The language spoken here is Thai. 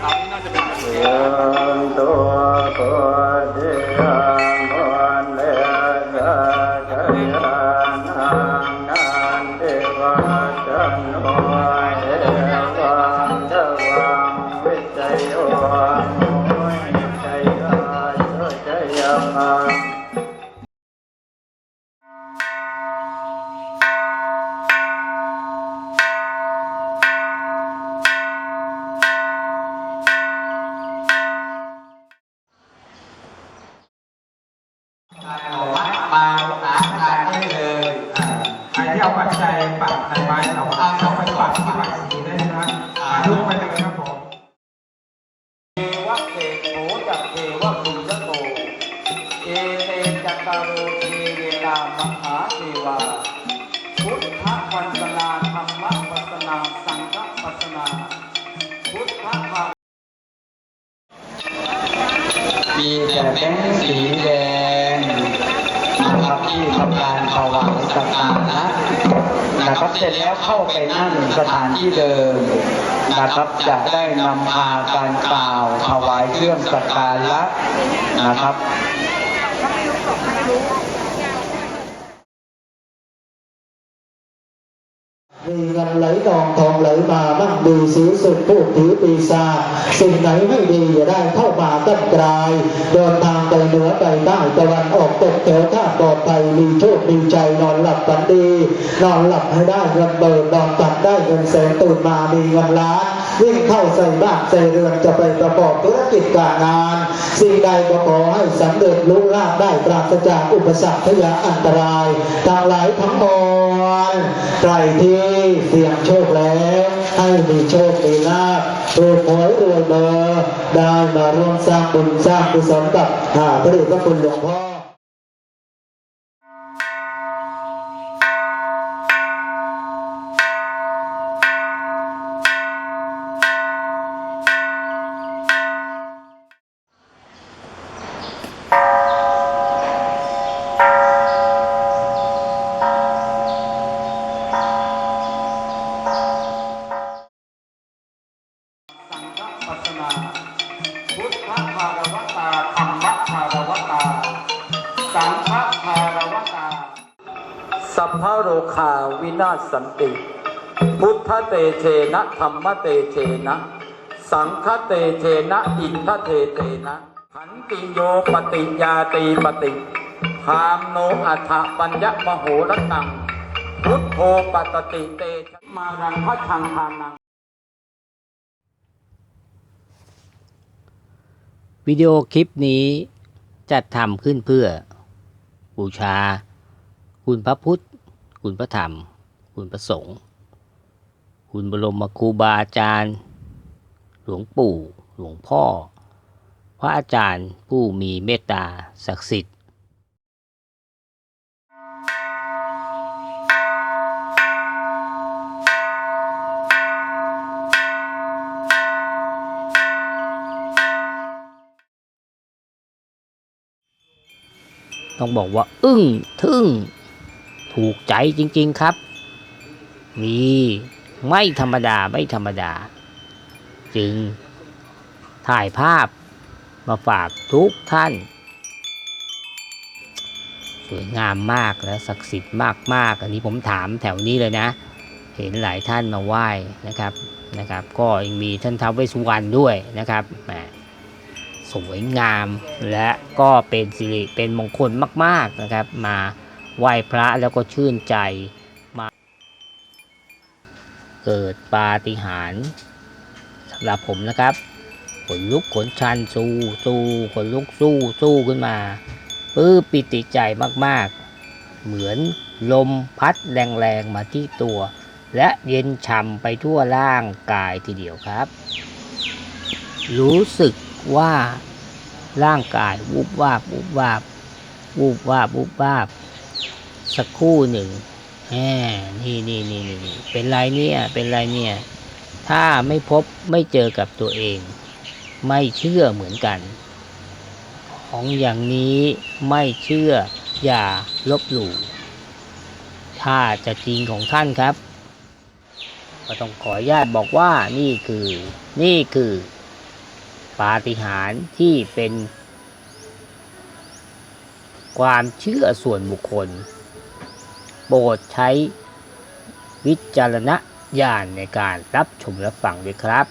คราวนี้น่าจะเป็นแบบนี้ยังตัวตัวเดียงวันเลกะกะยานางนานเทวาจันโนเอวังเทวังวิจัยวังวิจัยา เทเวลามหาเทวา พุทธปัสนาธรรมปัสนา สังฆปัสนา พุทธภามีแต่แบงค์สีแดงนะครับที่ทำการถวายสักการะนะครับเสร็จแล้วเข้าไปนั่งสถานที่เดิมนะครับจะได้นำพาการกล่าวถวายเครื่องสักการะนะครับ มีเงินไหลทองทองไหลมามั่งดีสีสุดพูดถือปีศาจสิ่งไหนไม่ดีอย่าได้เข้ามาตั้งกลายเดินทางไปเหนือไปใต้ตะวันออกตกแถวท่าปลอดภัยมีโชคมีใจนอนหลับฝันดี นอนหลับให้ได้เงินเบิกนอนตัดได้เงินแสนตื่นมามีเงินล้านวิ่งเข้าใส่บ้านใส่เรือนจะไปประกอบธุรกิจการงาน สิ่งใดก็ขอให้สำเร็จลุล่าภได้ปราศจากอุปสรรคพยาอันตรายทางหลายทั้งมว รใครที่เสี่ยงโชคแล้วให้มีโชคมีลาภรวยหวยรวยเบอร์ได้มาร่วมสร้างบุญสร้างกุศลกับหาพระเดชพระคุณหลวงพ่อ สังฆภารวตา สัพพโรคาวินาศสันติ พุทธเตเชนะธรรมเตเชนะ สังฆเตเชนะอินทเทเตนะขันติโยปฏิยาตีปฏิพามโนอัฏฐปัญญมโหรตัง พุทโธปัตติเตชมารังพระชังทานังวิดีโอคลิปนี้จัดทำขึ้นเพื่อ บูชา คุณพระพุทธ คุณพระธรรม คุณพระสงฆ์คุณบรมครูบาอาจารย์ หลวงปู่ หลวงพ่อ พระอาจารย์ผู้มีเมตตาศักดิ์สิทธิ์ ต้องบอกว่า อึ้งทึ่ง ถูกใจจริง ๆครับนี่ไม่ธรรมดาไม่ธรรมดา จึงถ่ายภาพมาฝากทุกท่าน สวยงามมากและศักดิ์สิทธิ์มาก ๆ อันนี้ผมถามแถวนี้เลยนะ เห็นหลายท่านมาไหว้นะครับนะครับ ก็ยังมีท่านท้าวเวสสุวรรณด้วยนะครับแหม สวยงาม และก็เป็นสิริเป็นมงคลมากๆนะครับ มาไหว้พระแล้วก็ชื่นใจมา เกิดปาฏิหาริย์สำหรับผมนะครับขนลุกขนชันสู้สู้ขนลุกสู้สู้ขึ้นมาปื้อปิติใจมากๆ เหมือนลมพัดแรงๆมาที่ตัว และเย็นช่ำไปทั่วร่างกายทีเดียวครับ รู้สึกว่า ร่างกายวูบวาบวูบวาบวูบวาบวูบวาบสักคู่หนึ่งแหมนี่นี่นี่นี่เป็นไรเนี่ยเป็นไรเนี่ย ถ้าไม่พบไม่เจอกับตัวเอง ไม่เชื่อเหมือนกัน ของอย่างนี้ไม่เชื่ออย่าลบหลู่ถ้าจะจริงของท่านครับ ก็ต้องขออนุญาตบอกว่านี่คือ นี่คือ ปาฏิหาริย์ที่เป็นความเชื่อส่วนบุคคล โปรดใช้วิจารณญาณในการรับชมและฟังด้วยครับ